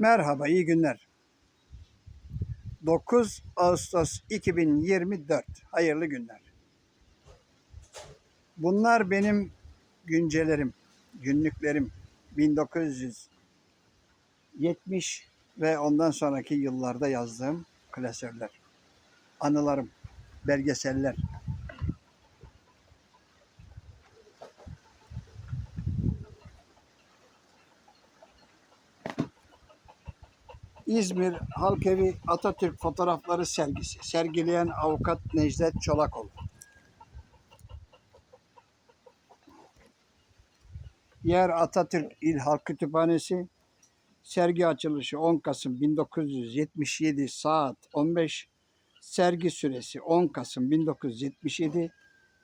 Merhaba, iyi günler. 9 Ağustos 2024. Hayırlı günler. Bunlar benim güncelerim, günlüklerim. 1970 ve ondan sonraki yıllarda yazdığım klasörler. Anılarım, belgeseller. İzmir Halkevi Atatürk Fotoğrafları Sergisi. Sergileyen avukat Necdet Çolakoğlu. Yer Atatürk İl Halk Kütüphanesi. Sergi açılışı 10 Kasım 1977 saat 15. Sergi süresi 10 Kasım 1977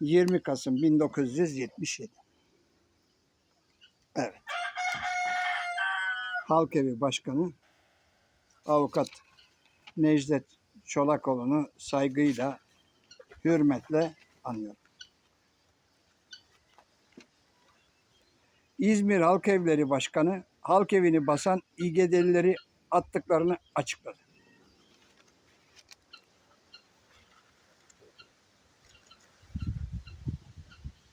20 Kasım 1977. Evet. Halkevi Başkanı avukat Necdet Çolakoğlu'nu saygıyla, hürmetle anıyorum. İzmir Halk Evleri Başkanı halk evini basan İGD'lileri attıklarını açıkladı.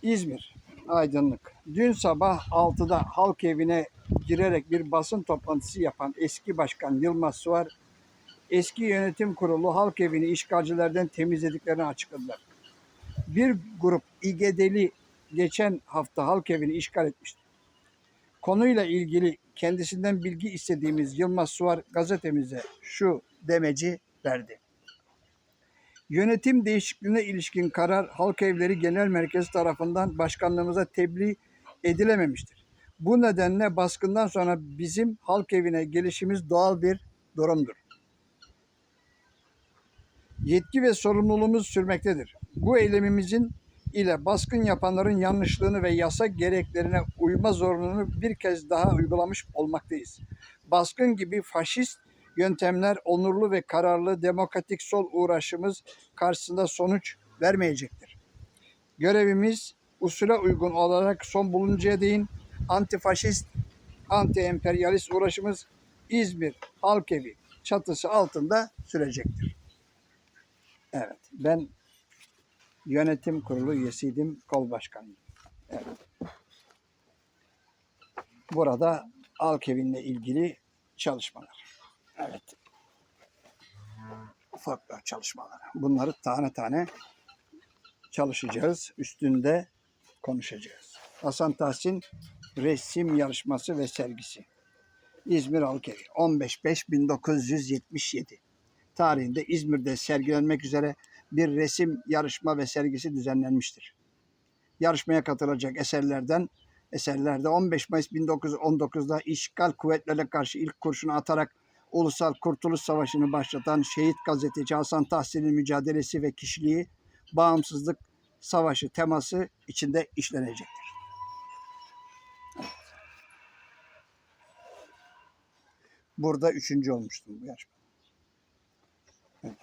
İzmir, aydınlık. Dün sabah 6'da halk evine girerek bir basın toplantısı yapan eski başkan Yılmaz Suar, eski yönetim kurulu halk evini işgalcilerden temizlediklerini açıkladılar. Bir grup İGD'li geçen hafta halk evini işgal etmişti. Konuyla ilgili kendisinden bilgi istediğimiz Yılmaz Suar gazetemize şu demeci verdi. Yönetim değişikliğine ilişkin karar Halk Evleri Genel Merkezi tarafından başkanlığımıza tebliğ edilememiştir. Bu nedenle baskından sonra bizim halk evine gelişimiz doğal bir durumdur. Yetki ve sorumluluğumuz sürmektedir. Bu eylemimizin ile baskın yapanların yanlışlığını ve yasa gereklerine uyma zorunluluğunu bir kez daha uygulamış olmaktayız. Baskın gibi faşist yöntemler onurlu ve kararlı demokratik sol uğraşımız karşısında sonuç vermeyecektir. Görevimiz usule uygun olarak son buluncaya değin antifaşist, anti-emperyalist uğraşımız İzmir Halk Evi çatısı altında sürecektir. Evet, ben yönetim kurulu üyesiydim, kol başkanıydım. Evet. Burada Halk Evi'nle ilgili çalışmalar. Evet. Ufak çalışmalar. Bunları tane tane çalışacağız. Üstünde konuşacağız. Hasan Tahsin resim yarışması ve sergisi. İzmir Halkevi 15.5.1977 tarihinde İzmir'de sergilenmek üzere bir resim yarışma ve sergisi düzenlenmiştir. Yarışmaya katılacak eserlerden eserlerde 15 Mayıs 1919'da işgal kuvvetlerine karşı ilk kurşunu atarak Ulusal Kurtuluş Savaşı'nı başlatan şehit gazeteci Hasan Tahsin'in mücadelesi ve kişiliği bağımsızlık savaşı teması içinde işlenecektir. Burada üçüncü olmuştum bu yarışma. Evet.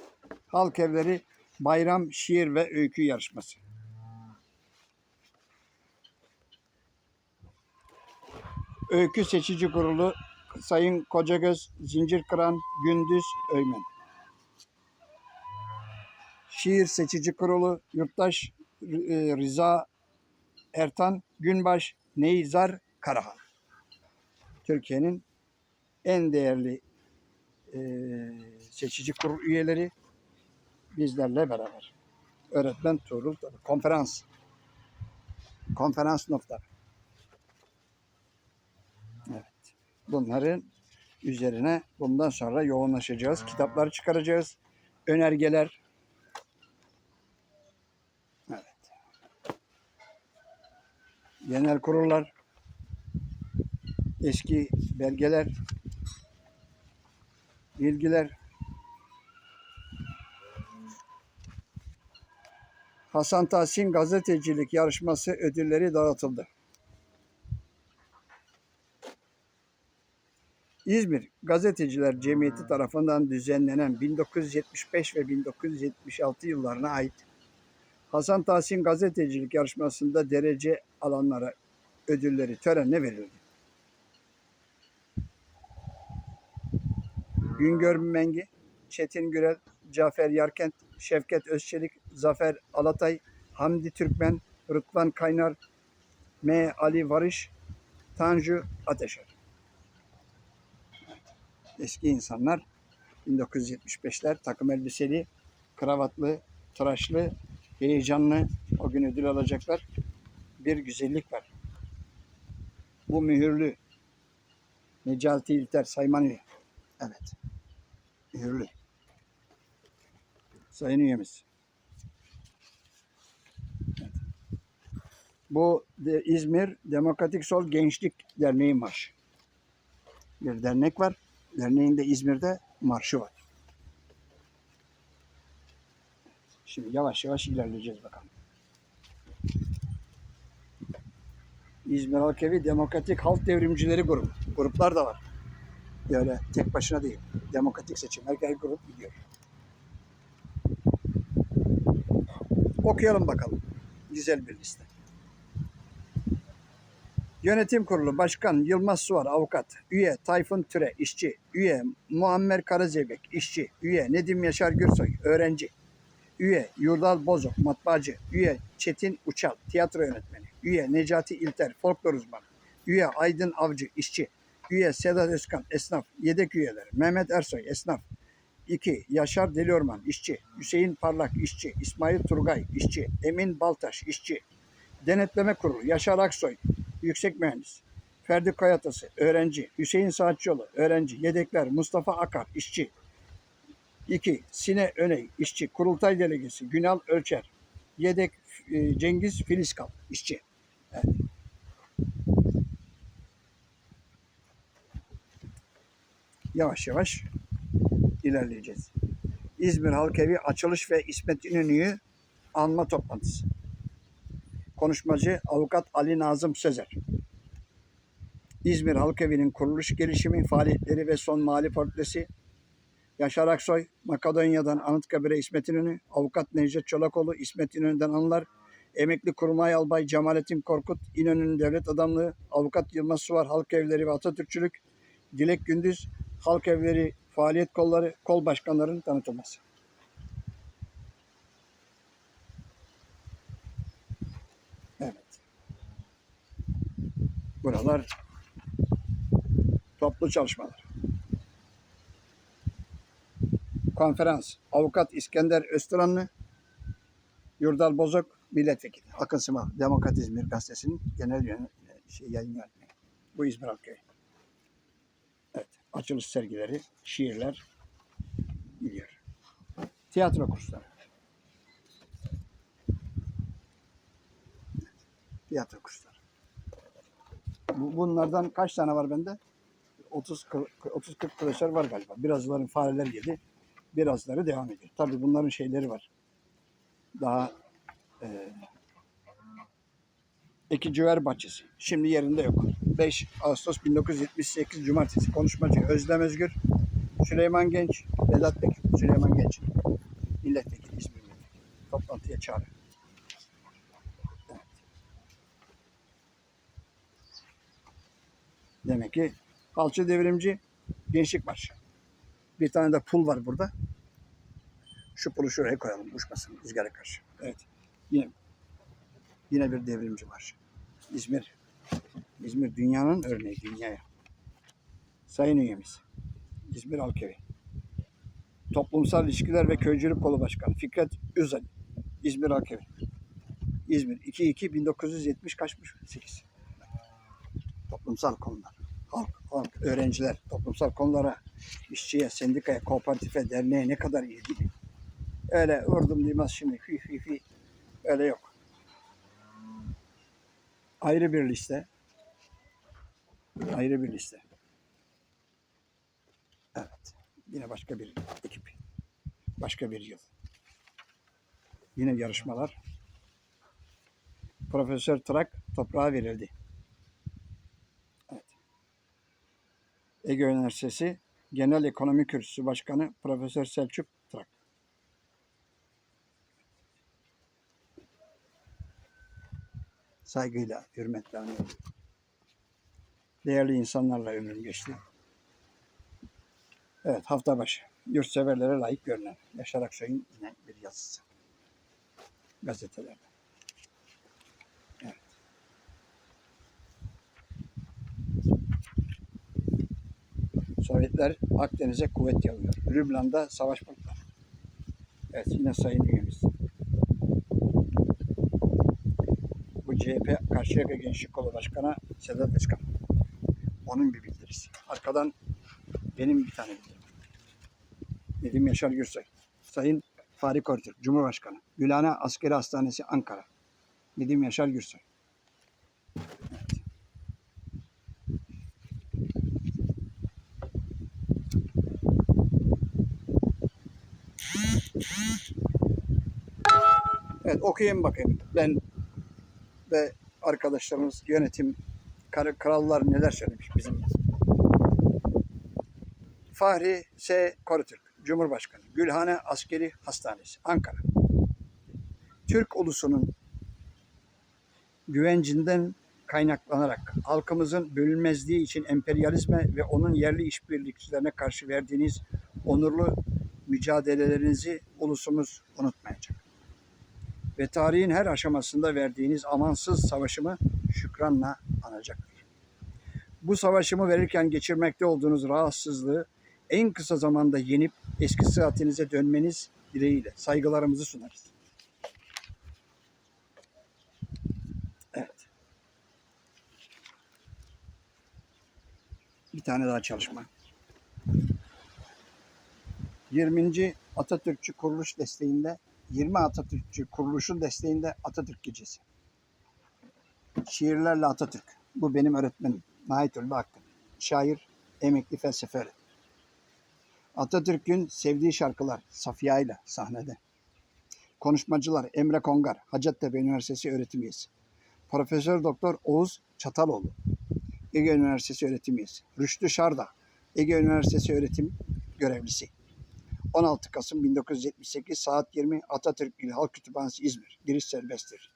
Halk Evleri Bayram Şiir ve Öykü Yarışması. Öykü Seçici Kurulu Sayın Kocagöz, Zincir Kıran, Gündüz Öymen. Şiir Seçici Kurulu Yurttaş e, Rıza Ertan, Günbaş, Neyzar Karahan. Türkiye'nin en değerli e, seçici kurul üyeleri bizlerle beraber. Öğretmen Tuğrul konferans. Konferans nokta. Evet. Bunların üzerine bundan sonra yoğunlaşacağız. Kitapları çıkaracağız. Önergeler. Evet. Genel kurullar. Eski belgeler. Bilgiler. Hasan Tahsin gazetecilik yarışması ödülleri dağıtıldı. İzmir Gazeteciler Cemiyeti tarafından düzenlenen 1975 ve 1976 yıllarına ait Hasan Tahsin gazetecilik yarışmasında derece alanlara ödülleri törenle verildi. Güngör Mengi, Çetin Gürel, Cafer Yarkent, Şevket Özçelik, Zafer Alatay, Hamdi Türkmen, Rıdvan Kaynar, M. Ali Varış, Tanju Ateşer. Eski insanlar 1975'ler takım elbiseli, kravatlı, tıraşlı, heyecanlı o gün ödül alacaklar. Bir güzellik var. Bu mühürlü Necati İlter Saymanlı. Evet. Mühürlü. Sayın üyemiz. Bu de İzmir Demokratik Sol Gençlik Derneği marşı. Bir dernek var. Derneğin de İzmir'de marşı var. Şimdi yavaş yavaş ilerleyeceğiz bakalım. İzmir Halk Demokratik Halk Devrimcileri grubu. Gruplar da var. Böyle tek başına değil. Demokratik seçim. Her grup gidiyor. Okuyalım bakalım. Güzel bir liste. Yönetim Kurulu Başkan Yılmaz Suvar Avukat, üye Tayfun Türe işçi, üye Muammer Karazeybek işçi, üye Nedim Yaşar Gürsoy öğrenci, üye Yurdal Bozok matbaacı, üye Çetin Uçal tiyatro yönetmeni, üye Necati İlter folklor uzmanı, üye Aydın Avcı işçi, üye Sedat Özkan esnaf, yedek üyeler Mehmet Ersoy esnaf, 2. Yaşar Deliorman işçi, Hüseyin Parlak işçi, İsmail Turgay işçi, Emin Baltaş işçi, Denetleme Kurulu Yaşar Aksoy yüksek mühendis, Ferdi Kayatası öğrenci, Hüseyin Saatçıoğlu öğrenci, yedekler Mustafa Akar işçi, 2. Sine Öney işçi, Kurultay Delegesi Günal Ölçer, yedek e, Cengiz Filizkal işçi. Evet. Yavaş yavaş ilerleyeceğiz. İzmir Halk Evi açılış ve İsmet İnönü'yü anma toplantısı. Konuşmacı Avukat Ali Nazım Sözer. İzmir Halk Evi'nin kuruluş gelişimi, faaliyetleri ve son mali portresi. Yaşar Aksoy, Makedonya'dan Anıtkabir'e İsmet İnönü, Avukat Necdet Çolakoğlu, İsmet İnönü'den anılar, Emekli Kurmay Albay Cemalettin Korkut, İnönü'nün devlet adamlığı, Avukat Yılmaz Suvar, Halk Evleri ve Atatürkçülük, Dilek Gündüz, Halk Evleri faaliyet kolları, kol başkanlarının tanıtılması. Evet. Buralar toplu çalışmalar. Konferans. Avukat İskender Özturanlı, Yurdal Bozok, milletvekili. Akın Sıma, Demokrat İzmir Gazetesi'nin genel yön, şey, yayın yönetmeni. Bu İzmir. Evet. Açılış sergileri, şiirler gidiyor. Tiyatro kursları. Tiyatro kursları. Bu, bunlardan kaç tane var bende? 30 30 40 klasör var galiba. Birazların fareler yedi. Birazları devam ediyor. Tabii bunların şeyleri var. Daha e, Ekiciver Bahçesi. Şimdi yerinde yok. 5 Ağustos 1978 Cumartesi. Konuşmacı Özlem Özgür, Süleyman Genç, Vedat Bekir. Süleyman Genç. Milletvekili, İzmir Milletvekili. Toplantıya çağrı. Demek ki Balçı Devrimci Gençlik Marşı. Bir tane de pul var burada. Şu pulu şuraya koyalım uçmasın rüzgara karşı. Evet. Yine yine bir devrimci marşı. İzmir. İzmir dünyanın örneği dünyaya. Sayın üyemiz. İzmir Halkevi. Toplumsal İlişkiler ve Köycülük Kolu Başkanı Fikret Özel. İzmir Halkevi. İzmir 2-2 1970 kaçmış? 8. Toplumsal konular. Halk, halk, öğrenciler toplumsal konulara, işçiye, sendikaya, kooperatife, derneğe ne kadar ilgili. Öyle vurdum duymaz şimdi. Fi fi fi. Öyle yok. Ayrı bir liste. Ayrı bir liste. Evet. Yine başka bir ekip. Başka bir yıl. Yine yarışmalar. Profesör Trak toprağa verildi. Evet. Ege Üniversitesi Genel Ekonomi Kürsüsü Başkanı Profesör Selçuk Trak. Saygıyla, hürmetle anıyorum. Değerli insanlarla ömrüm geçti. Evet hafta başı. Yurtseverlere layık görünen Yaşar Aksoy'un yine bir yazısı. Gazetelerde. Sovyetler Akdeniz'e kuvvet yağıyor. Lübnan'da savaş patlar. Evet yine sayın üyemiz. Bu CHP Karşıyaka Gençlik Kolu Başkanı Sedat Özkan. Onun bir bildirisi. Arkadan benim bir tane bildirim. Nedim Yaşar Gürsoy. Sayın Fahri Kortürk, Cumhurbaşkanı. Gülhane Askeri Hastanesi Ankara. Nedim Yaşar Gürsoy. Evet okuyayım bakayım. Ben ve arkadaşlarımız yönetim krallar neler söylemiş bizim. Fahri S. Korutürk, Cumhurbaşkanı, Gülhane Askeri Hastanesi, Ankara. Türk ulusunun güvencinden kaynaklanarak halkımızın bölünmezliği için emperyalizme ve onun yerli işbirlikçilerine karşı verdiğiniz onurlu mücadelelerinizi ulusumuz unutmayacak. Ve tarihin her aşamasında verdiğiniz amansız savaşımı şükranla anacaktır. Bu savaşımı verirken geçirmekte olduğunuz rahatsızlığı en kısa zamanda yenip eski sıhhatinize dönmeniz dileğiyle saygılarımızı sunarız. Evet. Bir tane daha çalışma. 20. Atatürkçü kuruluş desteğinde 20 Atatürkçü kuruluşun desteğinde Atatürk Gecesi. Şiirlerle Atatürk. Bu benim öğretmenim. Nait Ulvi Hakkı. Şair, emekli felsefe öğretmeni. Atatürk'ün sevdiği şarkılar Safiye ile sahnede. Konuşmacılar Emre Kongar, Hacettepe Üniversitesi öğretim üyesi. Profesör Doktor Oğuz Çataloğlu, Ege Üniversitesi öğretim üyesi. Rüştü Şarda, Ege Üniversitesi öğretim görevlisi. 16 Kasım 1978 saat 20 Atatürk İl Halk Kütüphanesi İzmir. Giriş serbesttir.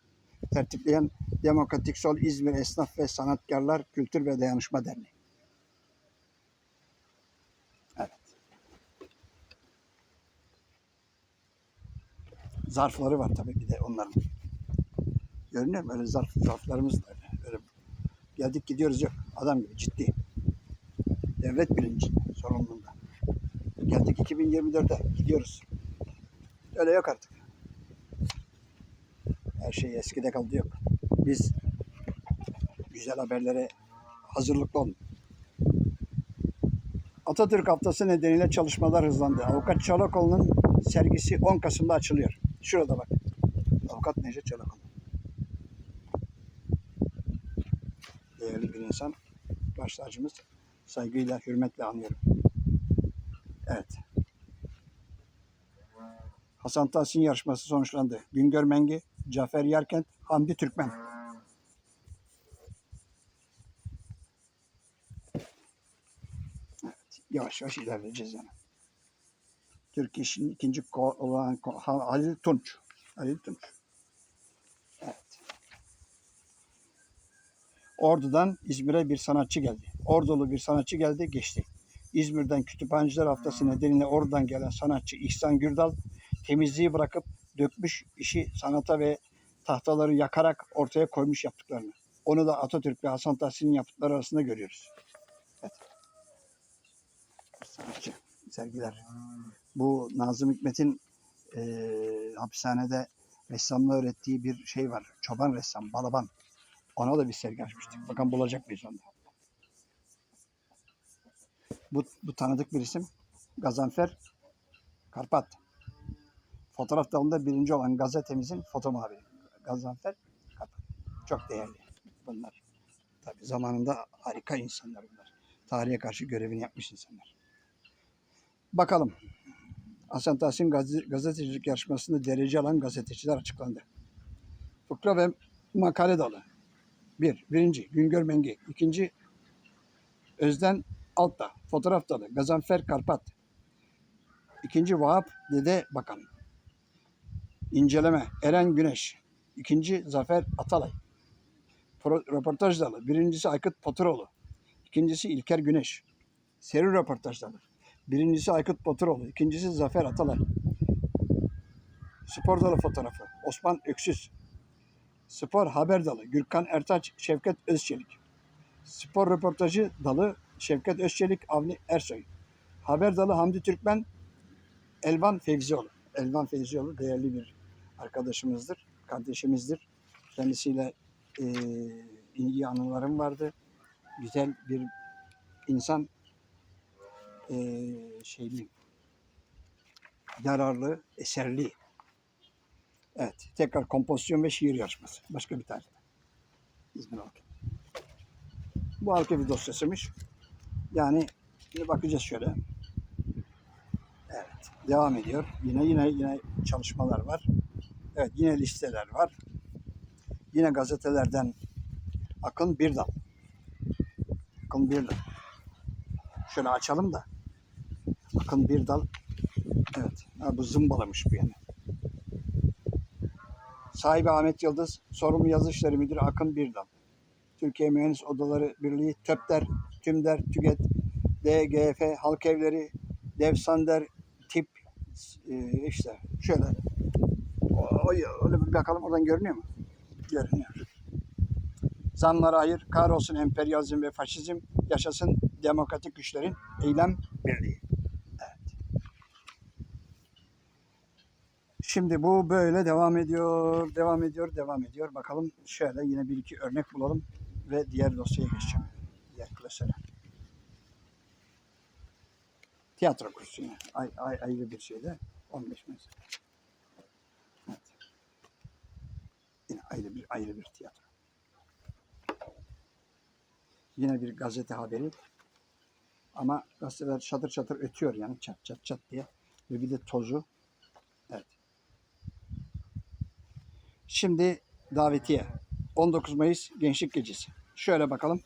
Tertipleyen Demokratik Sol İzmir Esnaf ve Sanatkarlar Kültür ve Dayanışma Derneği. Evet. Zarfları var tabii bir de onların. Görünüyor mu? Öyle zarf, zarflarımız da öyle. öyle. Geldik gidiyoruz yok. Adam gibi ciddi. Devlet bilinci sorumluluğunda. Geldik 2024'e gidiyoruz. Öyle yok artık. Her şey eskide kaldı yok. Biz güzel haberlere hazırlıklı olun. Atatürk Haftası nedeniyle çalışmalar hızlandı. Avukat Çolakoğlu'nun sergisi 10 Kasım'da açılıyor. Şurada bak. Avukat Necdet Çolakoğlu. Değerli bir insan. Baş tacımız. Saygıyla, hürmetle anıyorum. Evet. Hasan Tahsin yarışması sonuçlandı. Güngör Mengi, Cafer Yarkent, Hamdi Türkmen. Evet, yavaş yavaş ilerleyeceğiz yani. Türk işin ikinci olan Halil Tunç. Halil Tunç. Evet. Ordu'dan İzmir'e bir sanatçı geldi. Ordulu bir sanatçı geldi, geçti. İzmir'den Kütüphaneciler Haftası nedeniyle oradan gelen sanatçı İhsan Gürdal temizliği bırakıp dökmüş işi sanata ve tahtaları yakarak ortaya koymuş yaptıklarını. Onu da Atatürk ve Hasan Tahsin'in yaptıkları arasında görüyoruz. Evet. Sanatçı sergiler. Bu Nazım Hikmet'in eee, hapishanede ressamlığı öğrettiği bir şey var. Çoban ressam, balaban. Ona da bir sergi açmıştık. Bakalım bulacak mıyız onu? Bu, bu tanıdık bir isim. Gazanfer Karpat. Fotoğraf dalında birinci olan gazetemizin foto muhabiri. Gazanfer Karpat. Çok değerli bunlar. Tabii zamanında harika insanlar bunlar. Tarihe karşı görevini yapmış insanlar. Bakalım. Hasan Tahsin gazete- gazetecilik yarışmasında derece alan gazeteciler açıklandı. Fıkra ve makale dalı. Bir, birinci Güngör Mengi. İkinci Özden Altta. Fotoğraf dalı. Gazanfer Karpat. İkinci Vahap Dede Bakan. İnceleme Eren Güneş. İkinci Zafer Atalay. Pro- röportaj dalı. Birincisi Aykut Poturoğlu. İkincisi İlker Güneş. Seri röportaj dalı. Birincisi Aykut Baturoğlu, ikincisi Zafer Atalay. Spor dalı fotoğrafı Osman Öksüz. Spor haber dalı Gürkan Ertaç, Şevket Özçelik. Spor röportajı dalı Şevket Özçelik, Avni Ersoy. Haber dalı Hamdi Türkmen, Elvan Fevzioğlu. Elvan Fevzioğlu değerli bir arkadaşımızdır, kardeşimizdir. Kendisiyle eee iyi anılarım vardı. Güzel bir insan eee şeyli, yararlı, eserli. Evet, tekrar kompozisyon ve şiir yarışması. Başka bir tarih. İzmir Halkı. Bu Halkevi dosyasıymış. Yani şimdi bakacağız şöyle. Evet, devam ediyor. Yine yine yine çalışmalar var. Evet, yine listeler var. Yine gazetelerden Akın Birdal. Akın Birdal. Şöyle açalım da. Akın Birdal. Evet. Ha, bu zımbalamış bu yani. Sahibi Ahmet Yıldız. Sorumlu yazı müdürü Akın Birdal. Türkiye Mühendis Odaları Birliği, TÖPDER, TÜMDER, TÜGET, DGF, Halk Evleri, Devsander, TIP, e, işte şöyle. O, öyle bir bakalım oradan görünüyor mu? Görünüyor. Zamlara hayır, kahrolsun emperyalizm ve faşizm, yaşasın demokratik güçlerin eylem birliği. Evet. Şimdi bu böyle devam ediyor, devam ediyor, devam ediyor. Bakalım şöyle yine bir iki örnek bulalım ve diğer dosyaya geçeceğim. Klasöre. Tiyatro kursu yine. Ay, ay, ayrı bir şeyde. 15 mesela. Evet. Yine ayrı bir ayrı bir tiyatro. Yine bir gazete haberi. Ama gazeteler çatır çatır ötüyor yani çat çat çat diye. Ve bir de tozu. Evet. Şimdi davetiye. 19 Mayıs Gençlik Gecesi. Şöyle bakalım.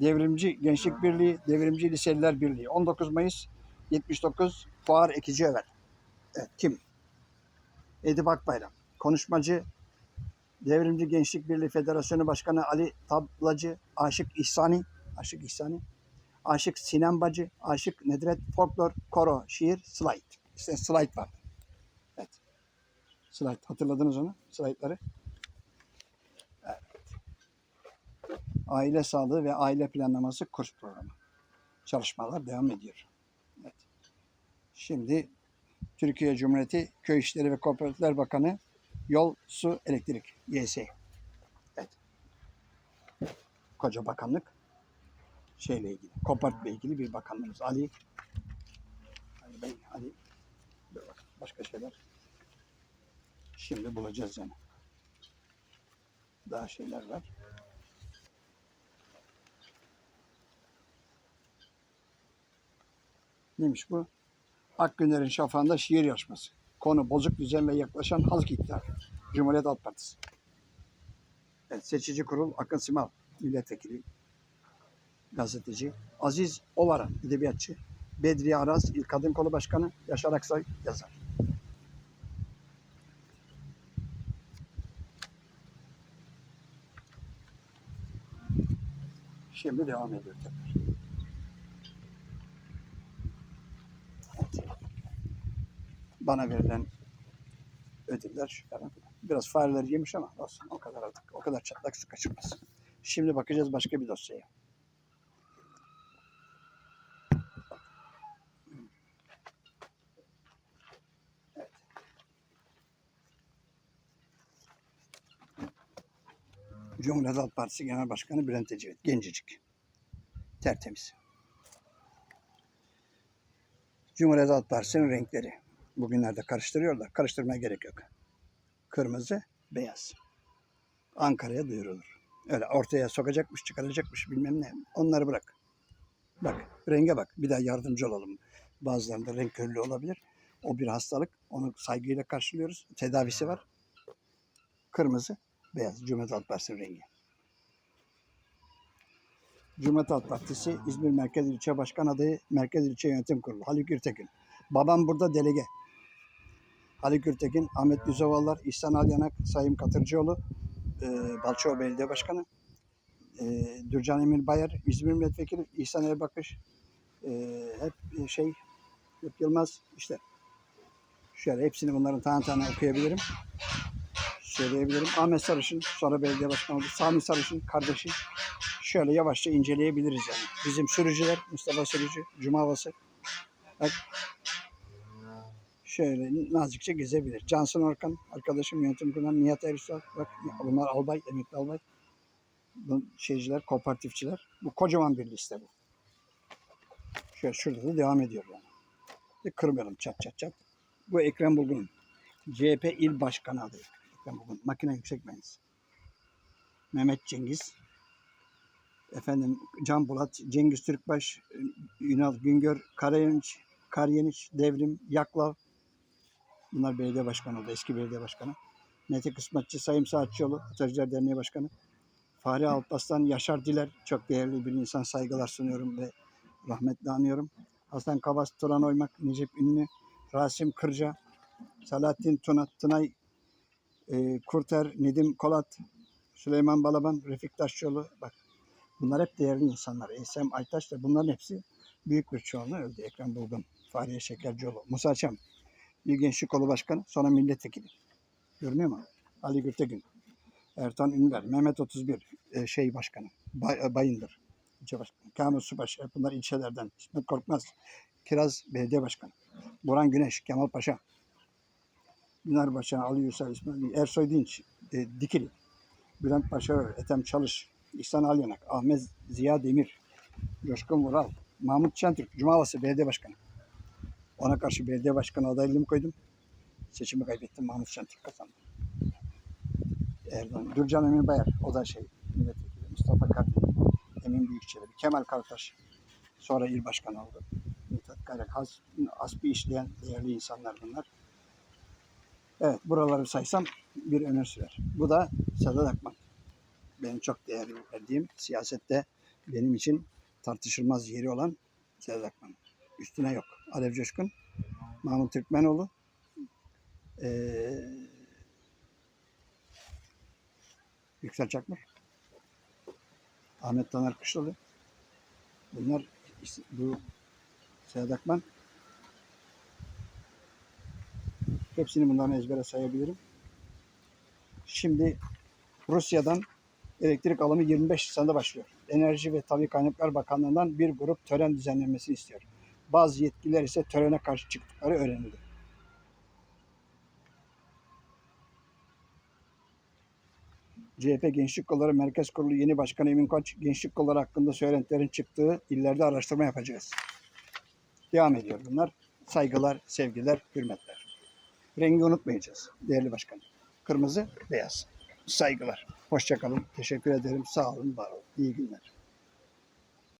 Devrimci Gençlik Birliği, Devrimci Liseliler Birliği. 19 Mayıs 79 Fuar Ekici Över. Evet, kim? Edip Akbayram. Konuşmacı Devrimci Gençlik Birliği Federasyonu Başkanı Ali Tablacı, Aşık İhsani, Aşık İhsani, Aşık Sinem Bacı, Aşık Nedret, Folklor, Koro, Şiir, Slide. İşte slide var. Evet. Slide. Hatırladınız onu? Slide'ları. Aile sağlığı ve aile planlaması kurs programı. Çalışmalar devam ediyor. Evet. Şimdi Türkiye Cumhuriyeti Köy İşleri ve Kooperatifler Bakanı Yol, Su, Elektrik, YS. Evet. Koca bakanlık şeyle ilgili, Kooperatifle ilgili bir bakanlığımız. Ali, Ali Bey, Ali, başka şeyler. Şimdi bulacağız yani. Daha şeyler var. Neymiş bu? Akgünler'in şafağında şiir yarışması. Konu bozuk düzen ve yaklaşan halk iktidarı. Cumhuriyet Halk Partisi. Evet, seçici kurul Akın Simal, milletvekili, gazeteci. Aziz Ovaran, edebiyatçı. Bedriye Araz, İl Kadın Kolu Başkanı. Yaşar Aksoy, yazar. Şimdi devam ediyor tekrar. Bana verilen ödüller şu falan. Biraz fareler yemiş ama olsun o kadar artık. O kadar çatlak su kaçırmaz. Şimdi bakacağız başka bir dosyaya. Evet. Cumhuriyet Halk Partisi Genel Başkanı Bülent Ecevit. Gencecik. Tertemiz. Cumhuriyet Halk Partisi'nin renkleri. Bugünlerde karıştırıyorlar. Karıştırmaya gerek yok. Kırmızı, beyaz. Ankara'ya duyurulur. Öyle ortaya sokacakmış, çıkaracakmış bilmem ne. Onları bırak. Bak, renge bak. Bir daha yardımcı olalım. Bazılarında renk körlüğü olabilir. O bir hastalık. Onu saygıyla karşılıyoruz. Tedavisi var. Kırmızı, beyaz. Cumhuriyet Halk Partisi'nin rengi. Cumhuriyet Halk Partisi İzmir Merkez İlçe Başkan Adayı Merkez İlçe Yönetim Kurulu Haluk Ürtekin. Babam burada delege. Haluk Ürtekin, Ahmet Düzovallar, İhsan Alyanak, Sayın Katırcıoğlu, e, Balçova Belediye Başkanı, e, Dürcan Emir Bayar, İzmir Milletvekili, İhsan Erbakış, Ee, hep şey hep Yılmaz işte şöyle hepsini bunların tane tane okuyabilirim. Söyleyebilirim. Ahmet Sarışın sonra belediye başkanı. Sami Sarışın kardeşi. Şöyle yavaşça inceleyebiliriz yani. Bizim sürücüler Mustafa Sürücü, Cuma Havası. Bak şöyle nazikçe gezebilir. Cansın Orkan, arkadaşım yönetim kurulu Nihat Ersoy. Bak bunlar albay, emekli albay. Bu şeyciler, kooperatifçiler. Bu kocaman bir liste bu. Şöyle şurada da devam ediyor yani. Bir kırmayalım çat çat çat. Bu Ekrem Bulgun'un. CHP il başkanı adayı. Ekrem Bulgun. Makine yüksek mühendisi. Mehmet Cengiz. Efendim Can Bulat, Cengiz Türkbaş, Ünal Güngör, Karayeniç, Karyeniç, Devrim, Yaklav. Bunlar belediye başkanı oldu. Eski belediye başkanı. Mete Kısmetçi, Sayım Saatçıoğlu, Atatürkler Derneği Başkanı. Fahri Alpaslan, Yaşar Diler. Çok değerli bir insan. Saygılar sunuyorum ve rahmetle anıyorum. Hasan Kabas, Turan Oymak, Necip Ünlü, Rasim Kırca, Salahattin Tuna, Tınay e, Kurter, Nedim Kolat, Süleyman Balaban, Refik Taşçıoğlu. Bak bunlar hep değerli insanlar. Eysem Aytaş da bunların hepsi büyük bir çoğunluğu öldü. Ekrem Bulgun, Fahriye Şekercioğlu, Musa Çam, İl Gençlik Kolu Başkanı, sonra milletvekili. Görünüyor mu? Ali Gültekin, Ertan Ünver, Mehmet 31, e, şey başkanı, Bay, e, Bayındır, ilçe başkanı, Kamil Subaş, hep bunlar ilçelerden, İsmet Korkmaz, Kiraz Belediye Başkanı, Burhan Güneş, Kemal Paşa, Güner Başkanı, Ali Yüsel, İsmail, Ersoy Dinç, e, Dikili, Bülent Başarır, Ethem Çalış, İhsan Alyanak, Ahmet Ziya Demir, Coşkun Vural, Mahmut Çentürk, Cumalısı Belediye Başkanı. Ona karşı belediye başkanı adaylığımı koydum. Seçimi kaybettim. Mahmut Çentürk kazandı. Erdoğan. Gürcan Emin Bayar. O da şey milletvekili. Mustafa Kardin. Emin Büyükçelebi. Kemal Kartaş. Sonra il başkanı oldu. Mithat Kayrak. Has, asbi işleyen değerli insanlar bunlar. Evet buraları saysam bir ömür sürer. Bu da Sedat Akman. Benim çok değerli verdiğim siyasette benim için tartışılmaz yeri olan Sedat Akman. Üstüne yok. Alev Coşkun, Mahmut Türkmenoğlu, ee, Yüksel Çakmır, Ahmet Taner Kışlalı. Bunlar bu Sedat Akman. Hepsini bunların ezbere sayabilirim. Şimdi Rusya'dan elektrik alımı 25 Nisan'da başlıyor. Enerji ve Tabi Kaynaklar Bakanlığı'ndan bir grup tören düzenlenmesini istiyor. Bazı yetkililer ise törene karşı çıktıkları öğrenildi. CHP Gençlik Kolları Merkez Kurulu yeni başkanı Emin Koç, gençlik kolları hakkında söylentilerin çıktığı illerde araştırma yapacağız. Devam ediyor bunlar. Saygılar, sevgiler, hürmetler. Rengi unutmayacağız değerli başkanım. Kırmızı, beyaz. Saygılar. Hoşçakalın. Teşekkür ederim. Sağ olun, var olun. İyi günler.